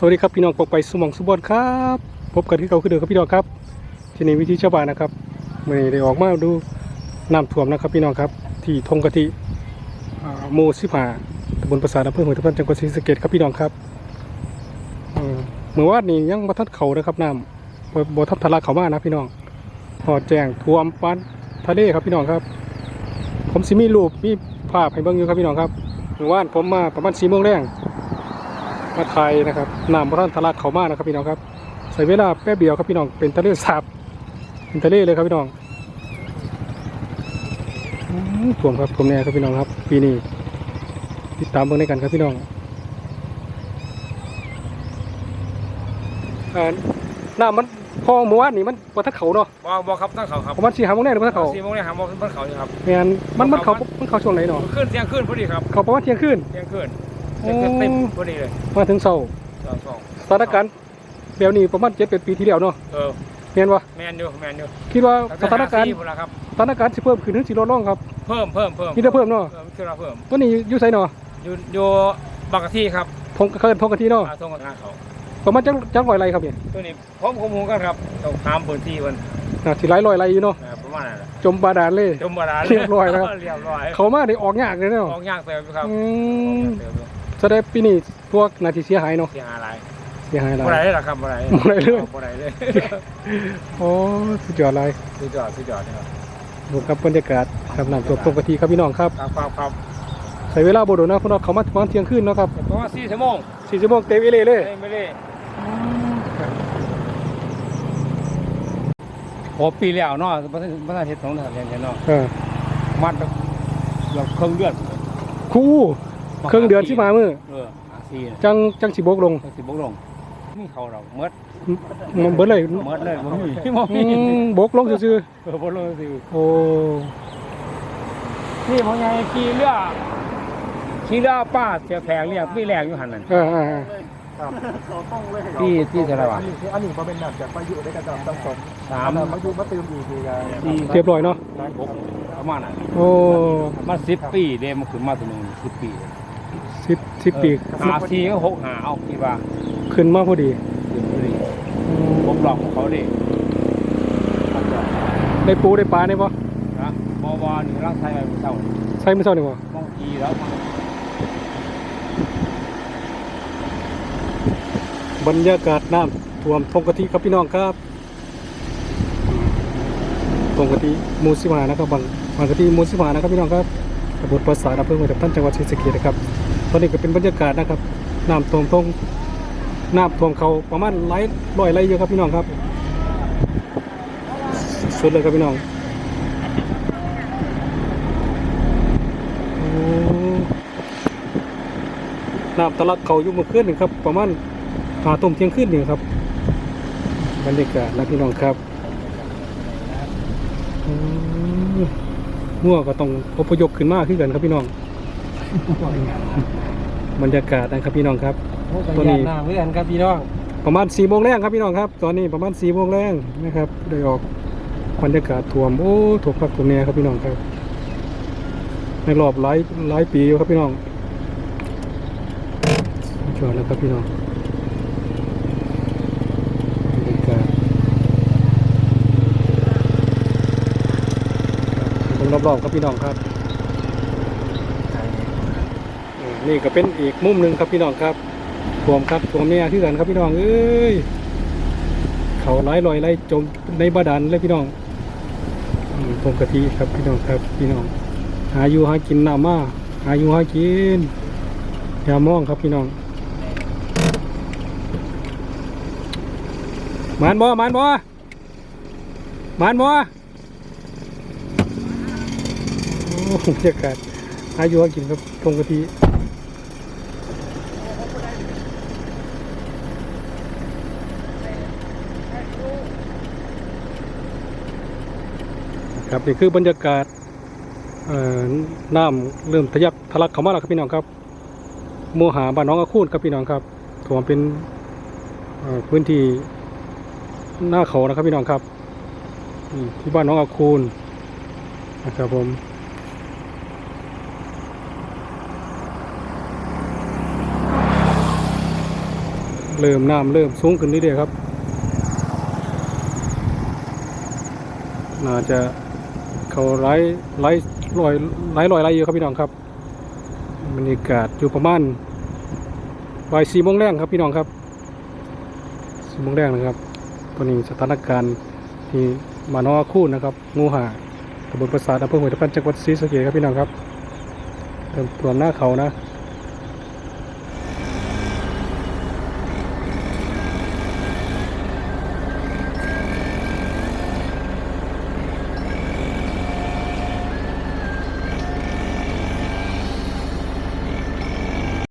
สวัสดีครับพี่น้องปกไปสมองสุบอนครับพบกันที่เขาคือเดิมครับพี่น้องครับที่นี่วิธีชาวบ้านนะครับเมื่อนี้ได้ออกมาดูน้ำท่วมนะครับพี่น้องครับที่ทงกะทิอ่าหมู่สิบห้าตำบลประสาทอำเภอเมืองตะพันจังหวัดศรีสะเกษครับพี่น้องครับเมื่อวานนี้ยังบ่ทัดเขานะครับน้ำบ่บ่ทับทะลักเขามานะพี่น้องพอแจ้งท่วมปานทะเลครับพี่น้องครับ ผมสิมีรูปมีภาพให้เบิ่งอยู่ครับพี่น้องครับเมื่อวานผมมาประมาณสี่โมงแรง มาไทยนะครับน้ำพระท่านทะลักเขามากนะครับพี่น้องครับ ใส่เวลาแป๊บเดียวครับพี่น้องเป็นทะเลสาบเป็นทะเลเลยครับพี่น้องอืมท่วมครับท่วมแน่ครับพี่น้องครับปีนี้ติดตามเบิ่งด้วยกันครับพี่น้องอ่าน้ำมันพอเมื่อวานนี่มันบนทัดเขาเนาะบอบอครับตั้งเขาครับประมาณสี่ห้าโมงแรกเลยบนทัดเขาสี่โมงเนี่ยหาโมงขึ้นบนเขาอยู่ครับแมนมันมันเขามันเขาช่วงไหนเนาะขึ้นเที่ยงขึ้นพอดีครับเขาประมาณเที่ยงคืนเที่ยงขึ้น เที่ยงขึ้นเต็มพอดีเลยมาถึงเช้าสองสองสถานการณ์แบบนี้ประมาณเจ็ดเป็นปีที่แล้วเนาะเออแม่นวะแมนอยู่แมนอยู่คิดว่าสถานการณ์หมดแล้วครับสถานการณ์สิเพิ่มขึ้นหรือสิลดลงครับเพิ่มเพิ่มเพิ่มมีแต่เพิ่มเนาะเออขึ้นมาเพิ่มตัวนี้อยู่ไสเนาะอยู่อยู่บางกะที่ครับทงเคินทงกะทิเนาะอาทงกระทาเขาประมาณจังจังร้อยไรครับเนี่ยตัวนี้พร้อมข้อมูลกันครับต้องถามพื้นที่มันอ่าสิหลายร้อยไรอยู่เนาะนะประมาณนั้นแหละจมบาดาลเลยจมบาดาลเรียบร้อยแล้วครับเรียบร้อยเขามาได้ออกยากเลยเนาะออกยากเติมอยู่ครับ อืมออกยากเติมอยู่แสดงปีนี้พวกนาทีเสียหายเนาะเสียหายอะไรเสียหายหลาบ่ได้ยเลยหรอครับบ่ได้บ่ได้เลยบ่ได้เลยโอ้สุดยอดเลยสุดยอดสุดยอดนะครับดูครับบรรยากาศครับน้ำท่วมทงกะทิครับพี่น้องครับครับครับครับใช้เวลาบ่โดนนะพวกเราเขามาประมาณเที่ยงคืนเนาะครับประมาณสี่ชั่วโมงสี่ชั่วโมงเต็มอีเลยเลยไม่ไม่ได้โอ้ปีแล้วเนาะพระพระธาตุเฮ็ดสองทางเรียนเนาะเออมัดเราเครื่องเดือนครู่ เครื่องเดือนที่มามือเอออาซีน่ะจังจังสิบกลงจังสิบกลงมีเขาเราเมดมันเบิดเลยเมดเลยบ่มีบ่อืมีมบกลงซื่อเออบ่ลงสิๆโอ้นี่พ่อใหญ่ขี่เรือขี่เรือป้าเสียแพงเรียกพี่แรงอยู่หั่นนั่นอ่าอ่าอ่าที่ที่เท่าไหร่วะอันนี้มันเป็นแบบจากพายุได้กระจายต้องสมสามพายุมาเติมอีกทีกันสี่เรียบร้อยเนาะหกประมาณนั้นโอ้มา10ปีเด้มันขึ้นมาตัวหนึง10ปี สิบสิบปีหาซีก็หกหาเอาคิดว่าขึ้นมาพอดีขึ้นพอดีผมหลอกของเขาดิได้ปูได้ปลาได้ปะนะบอบอนี่ร่างไทยไปเศร้าใช่ไม่เศร้านี่ปะมองทีแล้วมันบรรยากาศน้ำท่วมทงกะทิครับพี่น้องครับทงกะทิหมูสิบหานะครับบางบางกะทิหมูสิบหานะครับพี่น้องครับตำบลปราสาทอำเภอเมืองท่านจังหวัดศรีสะเกษนะครับ ตอนนี้ก็เป็นบรรยากาศนะครับน้ำท่วมทงน้ำท่วมเขาประมาณหลายร้อยไร่อยู่ครับพี่น้องครับ สุดเลยครับพี่น้องน้ำทะลักเขายู่เมื่อคืนหนึ่งครับ ประมาณหาต้มเที่ยงคืนหนึ่งครับบรรยากาศนะพี่น้องครับมั่วก็ต้องอพยพขึ้นมากขึ้นกันครับพี่น้อง บรรยากาศนะครับพี่น้องครับ ตัวนี้น้ำเพื่อนครับพี่น้อง ประมาณสี่โมงแรงครับพี่น้องครับ ตอนนี้ประมาณสี่โมงแรงนะครับได้ออกบรรยากาศท่วมโอ้ถูกพักตรงนี้ครับพี่น้องครับ ในรอบหลายหลายปีอยู่ครับพี่น้องจอดแล้วครับพี่น้องบรรยากาศผมรอบๆครับพี่น้องครับเออ นี่ก็เป็นอีกมุมหนึ่งครับพี่น้องครับท่วมครับท่วมเนี่ยคือกันครับพี่น้องเอ้ยเขาไหลลอยไหลจมในบาดาลเลยพี่น้องอืมท่วมกะทิครับพี่น้องครับพี่น้อง หาอยู่หากินน้ำมาหาอยู่หากินอย่ามองครับพี่น้องมานบ่มานบ่มานบ่โอ้บรรยากาศหาอยู่หากินครับตรงกะทิ ครับนี่คือบรรยากาศน้ำเริ่มทะยักทะลักเข้ามาแล้วครับพี่น้องครับโมหาบ้านน้องอาคูนครับพี่น้องครับถ่วมเป็นพื้นที่หน้าเขานะครับพี่น้องครับที่บ้านน้องอาคูนนะครับผมเริ่มน้ำเริ่มสูงขึ้นเรื่อยๆครับ น่าจะ เขาไล่ไล่ลอยไล่ลอยไล่เยอะครับพี่น้องครับบรรยากาศอยู่ประมาณบ่ายสี่โมงแรงครับพี่น้องครับสี่โมงแรงนะครับตัวนี้สถานการณ์ที่มานอคู่นะครับงูห่าตำบลประสาทอำเภอหัวตะพันจังหวัดศรีสะเกษครับพี่น้องครับเริ่มตัวหน้าเขานะ